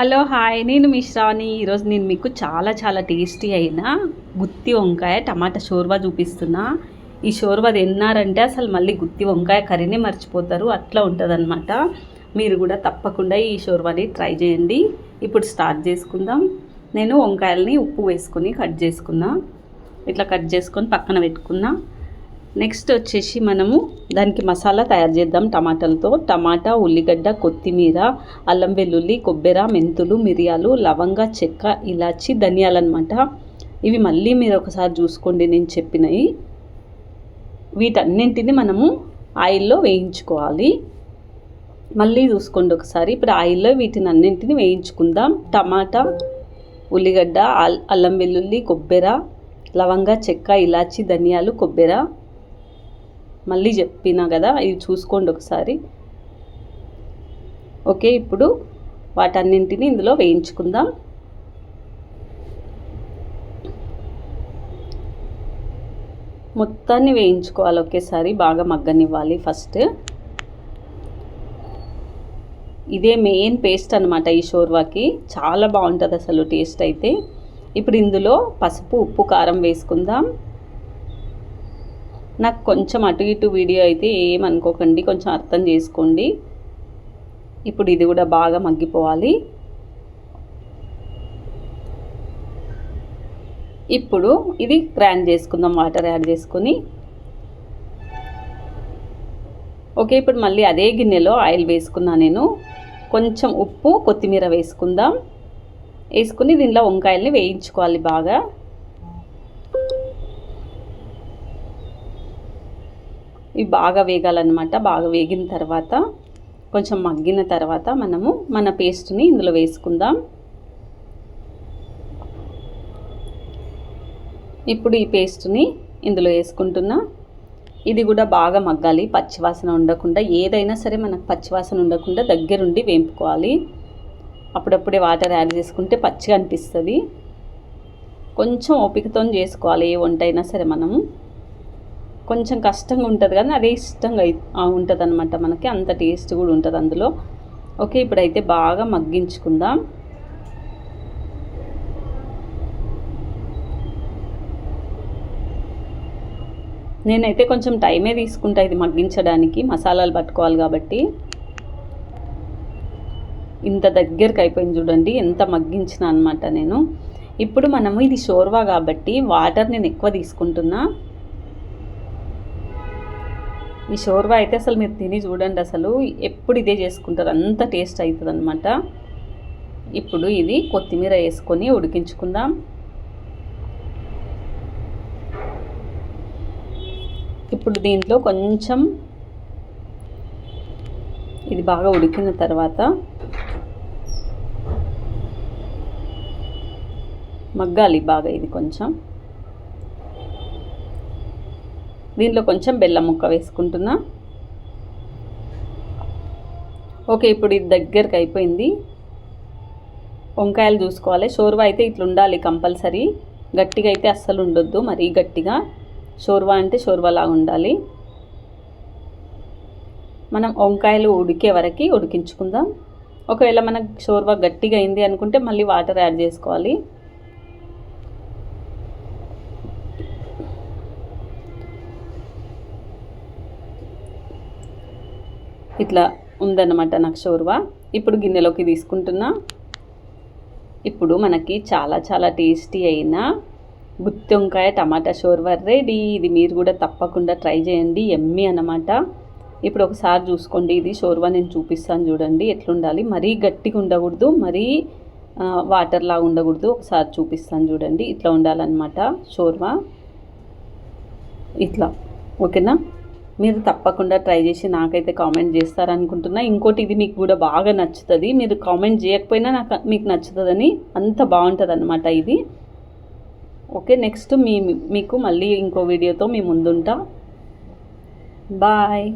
Hello hi. నేను మిశ్రాని ఈరోజు నేను మీకు చాలా చాలా టేస్టీ అయిన గుత్తి వంకాయ టమాటా షోర్వా చూపిస్తున్నా. ఈ షోర్వా తిన్నారంటే అసలు మళ్ళీ గుత్తి వంకాయ కర్రీనే మర్చిపోతారు. అట్లా ఉంటుందన్నమాట. మీరు కూడా తప్పకుండా ఈ షోర్వాని ట్రై చేయండి. ఇప్పుడు స్టార్ట్ చేసుకుందాం. నేను వంకాయలని ఉప్పు వేసుకొని కట్ చేసుకున్నా. ఇట్లా కట్ చేసుకొని పక్కన పెట్టుకున్నా. నెక్స్ట్ వచ్చేసి మనము దానికి మసాలా తయారు చేద్దాం. టమాటాలతో టమాటా ఉల్లిగడ్డ కొత్తిమీర అల్లం వెల్లుల్లి కొబ్బెర మెంతులు మిరియాలు లవంగ చెక్క ఇలాచి ధనియాలు అనమాట ఇవి మళ్ళీ మీరు ఒకసారి చూసుకోండి నేను చెప్పినవి. వీటన్నింటిని మనము ఆయిల్లో వేయించుకోవాలి. మళ్ళీ చూసుకోండి ఒకసారి. ఇప్పుడు ఆయిల్లో వీటిని అన్నింటిని వేయించుకుందాం. టమాటా ఉల్లిగడ్డ అల్లం వెల్లుల్లి కొబ్బెర లవంగ చెక్క ఇలాచి ధనియాలు కొబ్బెర మళ్ళీ చెప్పినా కదా ఇవి చూసుకోండి ఒకసారి. ఓకే ఇప్పుడు వాటన్నింటిని ఇందులో వేయించుకుందాం. మొత్తాన్ని వేయించుకోవాలి ఒకేసారి బాగా మగ్గనివ్వాలి ఫస్ట్. ఇదే మెయిన్ పేస్ట్ అనమాట ఈ షోర్వాకి. చాలా బాగుంటుంది అసలు టేస్ట్ అయితే. ఇప్పుడు ఇందులో పసుపు ఉప్పు కారం వేసుకుందాం. నాకు కొంచెం అటు ఇటు వీడియో అయితే ఏమనుకోకండి కొంచెం అర్థం చేసుకోండి. ఇప్పుడు ఇది కూడా బాగా మగ్గిపోవాలి. ఇప్పుడు ఇది గ్రైండ్ చేసుకుందాం వాటర్ యాడ్ చేసుకొని. ఓకే ఇప్పుడు మళ్ళీ అదే గిన్నెలో ఆయిల్ వేసుకున్నా నేను. కొంచెం ఉప్పు కొత్తిమీర వేసుకుందాం. వేసుకుని దీనిలో వంకాయల్ని వేయించుకోవాలి బాగా. ఇవి బాగా వేగాలన్నమాట. బాగా వేగిన తర్వాత కొంచెం మగ్గిన తర్వాత మనము మన పేస్ట్ని ఇందులో వేసుకుందాం. ఇప్పుడు ఈ పేస్ట్ని ఇందులో వేసుకుంటున్నా. ఇది కూడా బాగా మగ్గాలి. పచ్చివాసన ఉండకుండా ఏదైనా సరే మనకు పచ్చివాసన ఉండకుండా దగ్గరుండి వేంపుకోవాలి. అప్పుడప్పుడే వాటర్ యాడ్ చేసుకుంటే పచ్చిగా అనిపిస్తుంది. కొంచెం ఓపికతో చేసుకోవాలి ఏ వంట అయినా సరే మనము. కొంచెం కష్టంగా ఉంటుంది కానీ అదే ఇష్టంగా ఉంటుంది అనమాట మనకి. అంత టేస్ట్ కూడా ఉంటుంది అందులో. ఓకే ఇప్పుడైతే బాగా మగ్గించుకుందాం. నేనైతే కొంచెం టైమే తీసుకుంటా ఇది మగ్గించడానికి. మసాలాలు పట్టుకోవాలి కాబట్టి. ఇంత దగ్గరికి అయిపోయింది చూడండి ఎంత మగ్గించిన అనమాట నేను. ఇప్పుడు మనము ఇది షోర్వా కాబట్టి వాటర్ నేను ఎక్కువ తీసుకుంటున్నా. ఈ షోర్వా అయితే అసలు మీరు తిని చూడండి అసలు. ఎప్పుడు ఇదే చేసుకుంటారు. అంత టేస్ట్ అవుతుంది అనమాట ఇప్పుడు ఇది కొత్తిమీర వేసుకొని ఉడికించుకుందాం. ఇప్పుడు దీంట్లో కొంచెం ఇది బాగా ఉడికిన తర్వాత మగ్గాలి బాగా ఇది కొంచెం. దీంట్లో కొంచెం బెల్లం ముక్క వేసుకుంటున్నా. ఓకే ఇప్పుడు ఇది దగ్గరకు అయిపోయింది. వంకాయలు చూసుకోవాలి. షోర్వా అయితే ఇట్లా ఉండాలి కంపల్సరీ. గట్టిగా అయితే అస్సలు ఉండొద్దు. మరీ గట్టిగా. షోర్వా అంటే షోర్వాలా లాగా ఉండాలి. మనం వంకాయలు ఉడికే వరకు ఉడికించుకుందాం. ఒకవేళ మనకు షోర్వా గట్టిగా అయింది అనుకుంటే మళ్ళీ వాటర్ యాడ్ చేసుకోవాలి. ఇట్లా ఉందన్నమాట నాకు షోర్వా ఇప్పుడు గిన్నెలోకి తీసుకుంటున్నా. ఇప్పుడు మనకి చాలా చాలా టేస్టీ అయిన గుత్తి వంకాయ టమాటా షోర్వా రెడీ. ఇది మీరు కూడా తప్పకుండా ట్రై చేయండి. ఎమ్మి అనమాట ఇప్పుడు ఒకసారి చూసుకోండి. ఇది షోర్వా నేను చూపిస్తాను చూడండి. ఎట్లుండాలి? మరీ గట్టిగా ఉండకూడదు. మరీ వాటర్ లాగా ఉండకూడదు. ఒకసారి చూపిస్తాను చూడండి. ఇట్లా ఉండాలన్నమాట షోర్వా. ఇట్లా. ఓకేనా? మీరు తప్పకుండా ట్రై చేసి నాకైతే కామెంట్ చేస్తారనుకుంటున్నా. ఇంకోటి ఇది మీకు కూడా బాగా నచ్చుతుంది. మీరు కామెంట్ చేయకపోయినా నాకు మీకు నచ్చుతుందని అంత బాగుంటుంది అనమాట ఇది. ఓకే నెక్స్ట్ మీ మీకు మళ్ళీ ఇంకో వీడియోతో మీ ముందుంటా. బాయ్.